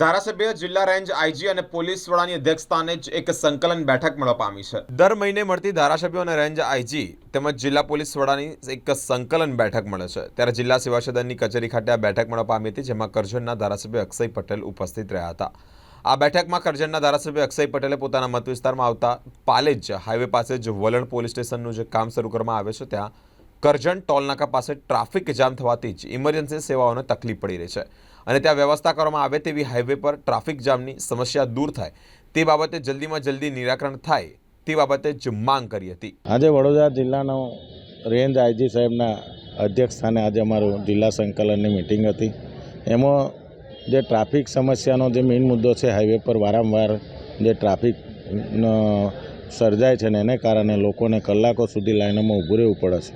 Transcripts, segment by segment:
ધારાસભ્ય, જિલ્લા range IG અને પોલીસ વડાની અધ્યક્ષસ્થાને જ એક સંકલન બેઠક મળવા પામી છે. દર મહિને મળતી ધારાસભ્યો અને રેન્જ આઈજી તેમજ જિલ્લા પોલીસ વડાની એક સંકલન બેઠક મળે છે. ત્યારે જિલ્લા સેવા સદનની કચેરી ખાતે આ બેઠક મળવા પામી હતી, જેમાં કરજણના ધારાસભ્ય અક્ષય પટેલ ઉપસ્થિત રહ્યા હતા. આ બેઠકમાં કરજણના ધારાસભ્ય અક્ષય પટેલે પોતાના મત વિસ્તારમાં આવતા પાલેજ હાઈવે પાસે જ વલણ પોલીસ સ્ટેશનનું જે કામ શરૂ કરવામાં આવે છે, ત્યાં કરજણ ટોલનાકા પાસે ટ્રાફિક જામ થવાથી જ ઇમરજન્સી સેવાઓને તકલીફ પડી રહી છે. અને ત્યાં વ્યવસ્થા કરવામાં આવે તેવી હાઈવે પર ટ્રાફિક જામની સમસ્યા દૂર થાય. તે બાબતે જલ્દીમાં જલ્દી નિરાકરણ થાય તે બાબતે જ માંગ કરી હતી. આજે વડોદરા જિલ્લાનો રેન્જ આઈજી સાહેબના અધ્યક્ષ સ્થાને આજે અમારું જિલ્લા સંકલનની મિટિંગ હતી. એમાં જે ટ્રાફિક સમસ્યાનો જે મેઇન મુદ્દો છે હાઈવે પર વારંવાર જે ટ્રાફિક સર્જાય છે ને એને કારણે લોકોને કલાકો સુધી લાઈનોમાં ઊભું રહેવું પડે છે.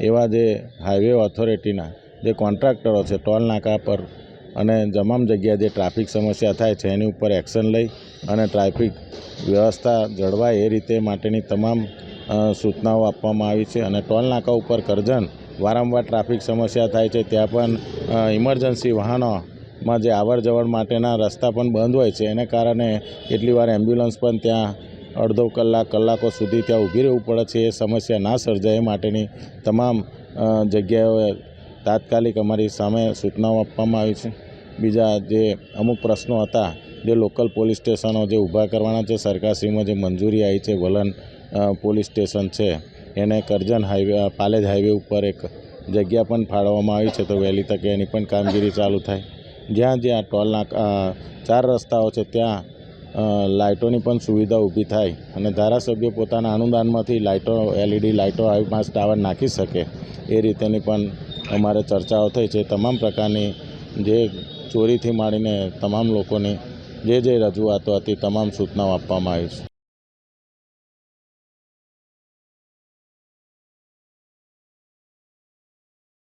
એવા જે હાઈવે ઓથોરિટીના જે કોન્ટ્રાક્ટરો છે ટોલ નાકા પર અને તમામ જગ્યાએ જે ટ્રાફિક સમસ્યા થાય છે, એની ઉપર એક્શન લઈ અને ટ્રાફિક વ્યવસ્થા જળવાય એ રીતે માટેની તમામ સૂચનાઓ આપવામાં આવી છે અને ટોલ નાકા ઉપર કરજણ વારંવાર ટ્રાફિક સમસ્યા થાય છે, ત્યાં પણ ઇમરજન્સી વાહનોમાં જે આવર જવર માટેના રસ્તા પણ બંધ હોય છે, એને કારણે કેટલી વાર એમ્બ્યુલન્સ પણ ત્યાં અડધો કલાક, કલાકો સુધી ત્યાં ઊભી રહેવું પડે છે, એ સમસ્યા ના સર્જાય એ માટેની તમામ જગ્યાઓએ તાત્કાલિક અમારી સામે સૂચનાઓ આપવામાં આવી છે. બીજા જે અમુક પ્રશ્નો હતા, જે લોકલ પોલીસ સ્ટેશનો જે ઊભા કરવાના છે, સરકારશ્રીમાં જે મંજૂરી આવી છે, વલણ પોલીસ સ્ટેશન છે, એને કરજણ હાઈવે પાલેજ હાઈવે ઉપર એક જગ્યા પણ ફાળવવામાં આવી છે, તો વહેલી તકે એની પણ કામગીરી ચાલુ થાય. જ્યાં જ્યાં ટોલ નાકા ચાર રસ્તાઓ છે, ત્યાં લાઇટોની પણ સુવિધા ઊભી થાય અને ધારાસભ્યો પોતાના અનુદાનમાંથી લાઇટો એલઈડી લાઇટો આવી પાંચ ટાવર નાખી શકે એ રીતેની પણ અમારે ચર્ચાઓ થઈ છે. તમામ પ્રકારની જે ચોરીથી માંડીને તમામ લોકોની જે જે રજૂઆતો હતી, તમામ સૂચનાઓ આપવામાં આવી છે.